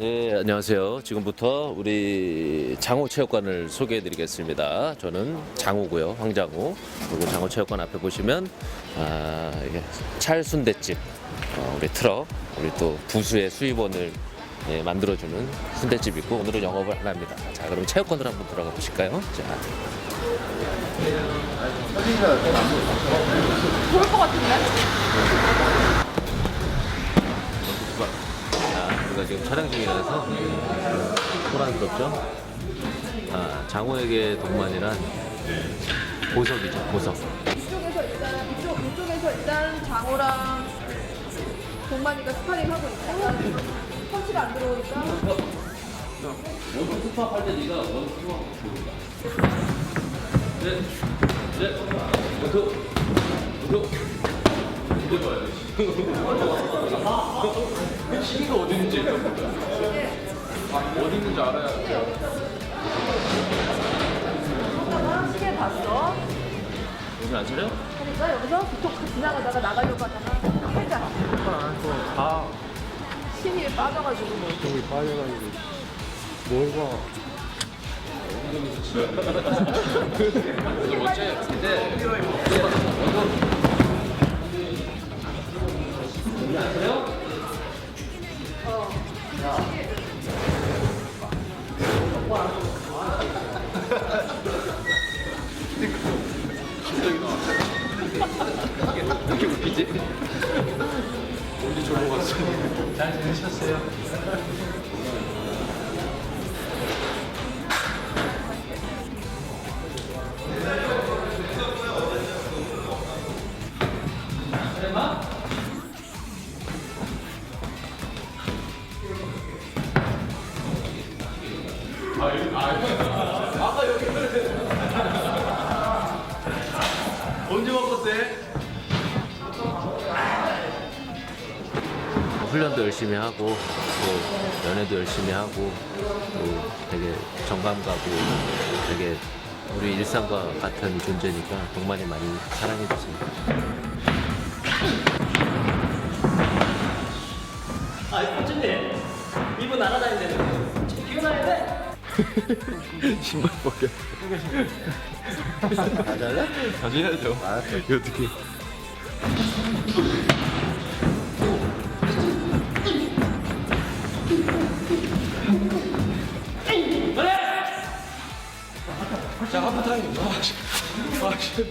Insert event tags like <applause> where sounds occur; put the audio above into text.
네, 안녕하세요. 지금부터 우리 장호 체육관을 소개해 드리겠습니다. 저는 장호고요. 황장호. 그리고 장호 체육관 앞에 보시면 아, 이게 찰순대집 어, 우리 트럭 우리 또 부수의 수입원을 네, 만들어주는 순대집 있고 오늘은 영업을 안 합니다. 자, 그럼 체육관으로 한번 들어가 보실까요? 자, 좋을 것 같은데? 자, 우리가 지금 촬영 중이라서 호란스럽죠? 아, 장호에게 동반이란 보석이죠, 보석. 이쪽에서 일단 이쪽 이쪽에서 일단 장호랑 동만이가 스파링 하고 있고 펀치가 안 들어오니까 원투 투합 할때 네가 원투 투합 네, 네, 원투, 원투. 이제 봐야 돼. <laughs> <laughs> 시기가 어디 있는지 일단 보자. 어디 있는지 알아야 돼. 하나랑 시계 봤어. 정신 안 차려? 그러니까 여기서 부톡 지나가다가 나가려고 하다가 살짝 다 힘이 빠져가지고 뭐. 저기 빠져가지고 뭘 봐. 어째 근데 이렇게 웃기지? 어디 저거 갔어? 잘 지내셨어요? 언제 바꿨대? 훈련도 열심히 하고 또 연애도 열심히 하고 또 되게 정감 가고 되게 우리 일상과 같은 존재니까 동만이 많이 사랑해 주세요. <laughs> 신발 벗겨. 가자래? 가져야죠. 알았어. 이거 어떻게? 자, 하프 타임. 아, 씨. 아, 씨.